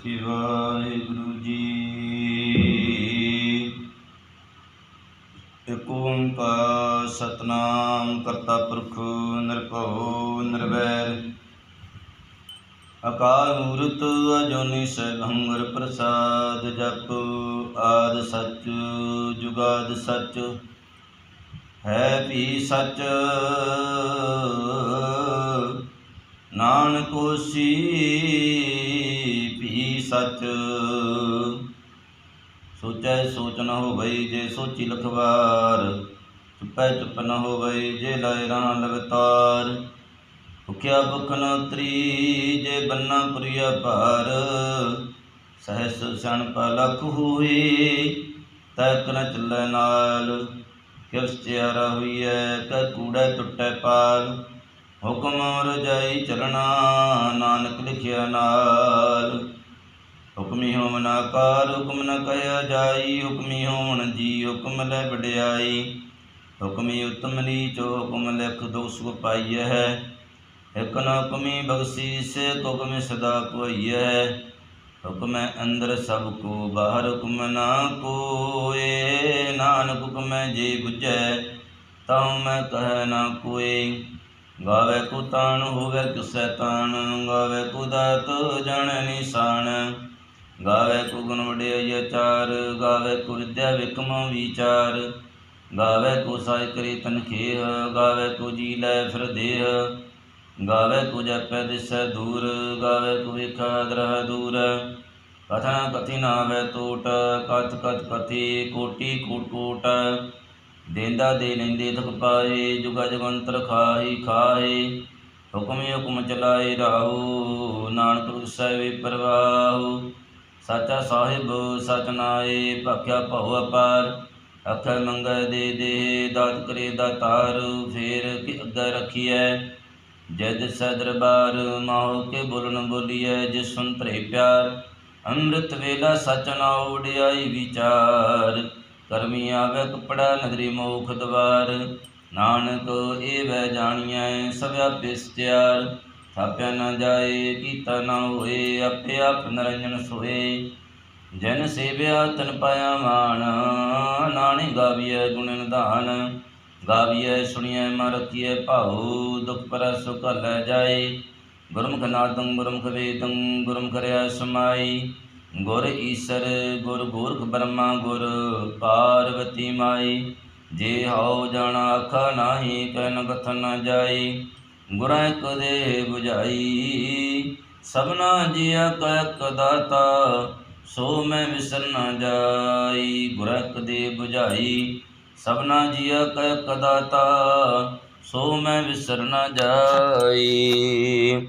ਸ੍ਰੀ ਵਾਹਿਗੁਰੂ ਜੀ। ਏਕ ਓੰਕਾਰ ਸਤਨਾਮ ਕਰਤਾ ਪੁਰਖ ਨਿਰਭਉ ਨਿਰਵੈਰ ਅਕਾਲ ਮੂਰਤ ਅਜੋਨੀ ਸੈਭੰਗਰ ਪ੍ਰਸਾਦ ਜਪ ਆਦ ਸੱਚ ਜੁਗਾਦ ਸੱਚ। ਹੈ ਵੀ ਸੱਚ। ਨਾਨਕ ਹੋਸੀ ਸੱਚ। ਸੋਚੈ ਸੋਚ ਨ ਹੋਵਈ ਜੇ ਸੋਚੀ ਲਖਵਾਰ, ਚੁੱਪੈ ਚੁੱਪ ਨ ਹੋਵਈ ਜੇ ਲਾਇ ਰਾਂ ਲਗਤਾਰ। ਭੁਖਿਆ ਭੁਖ ਨ ਉਤਰੀ ਜੇ ਬੰਨਾ ਪੁਰੀਆ ਭਾਰ, ਸਹਿਸ ਸਣ ਲਖ ਹੋਏ ਤੈਕ ਨ ਚੱਲੈ ਨਾਲ। ਕਿਵਸ ਤਿਆਰਾ ਹੋਈਐ ਕੈ ਕੂੜੈ ਟੁੱਟੈ ਪਾਲ। ਹੁਕਮ ਰਜਾਈ ਚਲਣਾ, ਨਾਨਕ ਲਿਖਿਆ ਨਾਲ। ਹੁਕਮੀ ਹੋਵਨ ਆਕਾਰ ਹੁਕਮ ਨ ਕਹਿਆ ਜਾਈ, ਹੁਕਮੀ ਹੋਵਨ ਜੀ ਹੁਕਮ ਲੈ ਵਡਿਆਈ। ਹੁਕਮੀ ਉਤਮ ਨੀਚ, ਹੁਕਮ ਲਿਖ ਦੋ ਸੁਖ ਪਾਈਐ ਹੈ। ਇਕ ਨ ਹੁਕਮੀ ਬਖਸ਼ੀਸ, ਹੁਕਮ ਸਦਾ ਕੋਈਐ ਹੁਕਮ ਅੰਦਰ ਸਭ ਕੋ, ਬਾਹਰ ਹੁਕਮ ਨਾ ਕੋਏ ਨਾਨਕ ਹੁਕਮ ਜੇ ਬੁਝੈ ਤਾਂ ਮੈਂ ਕਹਿ ਨਾ ਕੋਈ ਗਾਵੇ ਕੋ ਤਾਣ, ਹੋਵੇ ਕਿਸੈ ਤਾਣ, ਗਾਵੇ ਕੋ ਦਾਤ, ਜਣ ਨਿਸ਼ਾਨ। ਗਾਵੇ ਕੋ ਗੁਣ ਵਡਿਆਈ ਆਚਾਰ ਗਾਵੇ ਕੋ ਵਿਦਿਆ ਵਿਕਮ ਵਿਚਾਰ। ਗਾਵੇ ਕੋ ਸਾਇ ਕਰੀ ਤਨਖੇਹ ਗਾਵੇ ਕੋ ਜੀ ਲੈ ਫਿਰ ਦੇਹ। ਗਾਵੇ ਕੋ ਜਪੈ ਦਿਸੈ ਦੂਰ, ਗਾਵੇ ਕੋ ਵੇਖਾ ਦਰਹ ਦੂਰ। ਕਥਨਾ ਕਥੀ ਨਾਵੇ ਟੋਟ ਕਥ ਕਥ ਕਥੀ ਕੋਟੀ ਕੋਟ ਕੋਟ। ਦੇਂਦਾ ਦੇ ਲੈਂਦੇ ਥਕ ਪਾਏ, ਜੁਗਾ ਜਗੰਤਰ ਖਾਹੀ ਖਾਏ ਹੁਕਮੇ ਹੁਕਮ ਚਲਾਏ ਰਾਹੂ, ਨਾਨਕ ਵਿਸੈ ਵੇ ਸਾਚਾ ਸਾਹਿਬ, ਸਚ ਨਾਏ ਭਾਖਿਆ ਭਉ ਅਪਾਰ। ਅਖੈ ਮੰਗੈ ਦੇ ਦੇ ਦਾਤ ਕਰੇ ਦਾਤਾਰ ਫੇਰ ਕਿ ਅੱਗੇ ਰਖੀਐ। ਜਦ ਸੈ ਮਾਹੋ ਕੇ ਬੋਲਣ ਬੋਲੀਐ, ਜਿਸ ਸੁਨ ਭਰੇ ਪਿਆਰ। ਅੰਮ੍ਰਿਤ ਵੇਲਾ ਸਚ ਨਾ ਉਡਿਆਈ ਵਿਚਾਰ। ਕਰਮੀ ਆਵੇ ਕਪੜਾ ਨਗਰੀ ਮੋਖ ਦਵਾਰ। ਨਾਨਕ ਏ ਵੈ ਜਾਣੀਐ, ਸਭਿਆ ਪਿਸਤਿਆਰ ਥਾਪਿਆ ਨਾ ਜਾਏ, ਕੀਤਾ ਨਾ ਹੋਏ, ਆਪੇ ਆਪ ਨਰੰਜਨ ਸੋਏ। ਜਨ ਸੇਵਿਆ ਤਨ ਪਾਇਆ ਮਾਨ ਨਾਣੀ ਗਾਵੀਐ ਗੁਣ ਨਿਧਾਨ। ਗਾਵੀਐ, ਸੁਣੀਐ, ਮਨ ਭਾਉ, ਦੁਖ ਪਰ ਸੁਖ ਲੈ ਜਾਏ। ਗੁਰਮੁਖ ਨਾਦੰ, ਗੁਰਮੁਖ ਵੇਦੰ, ਗੁਰਮੁਖ ਰਿਆ ਸਮਾਈ। ਗੁਰ ਈਸਰ, ਗੁਰ ਗੋਰਖ ਬ੍ਰਹਮਾ, ਗੁਰ ਪਾਰਵਤੀ ਮਾਈ। ਜੇ ਹਉ ਜਾਣਾ, ਆਖਾ ਨਾਹੀ ਕਹਿਨ ਕਥਨ ਨਾ ਜਾਈ ਗੁਰਾਂ ਇੱਕ ਦੇ 부ਝਾਈ ਸਭਨਾ ਜੀਆ ਕਾ ਇੱਕ ਦਾਤਾ, ਸੋ ਮੈਂ ਵਿਸਰ ਨ ਜਾਈ। ਗੁਰਾਂ ਇੱਕ ਦੇ 부ਝਾਈ ਸਭਨਾ ਜੀਆ ਕਾ ਇੱਕ ਦਾਤਾ, ਸੋ ਮੈਂ ਵਿਸਰ ਨ ਜਾਈ।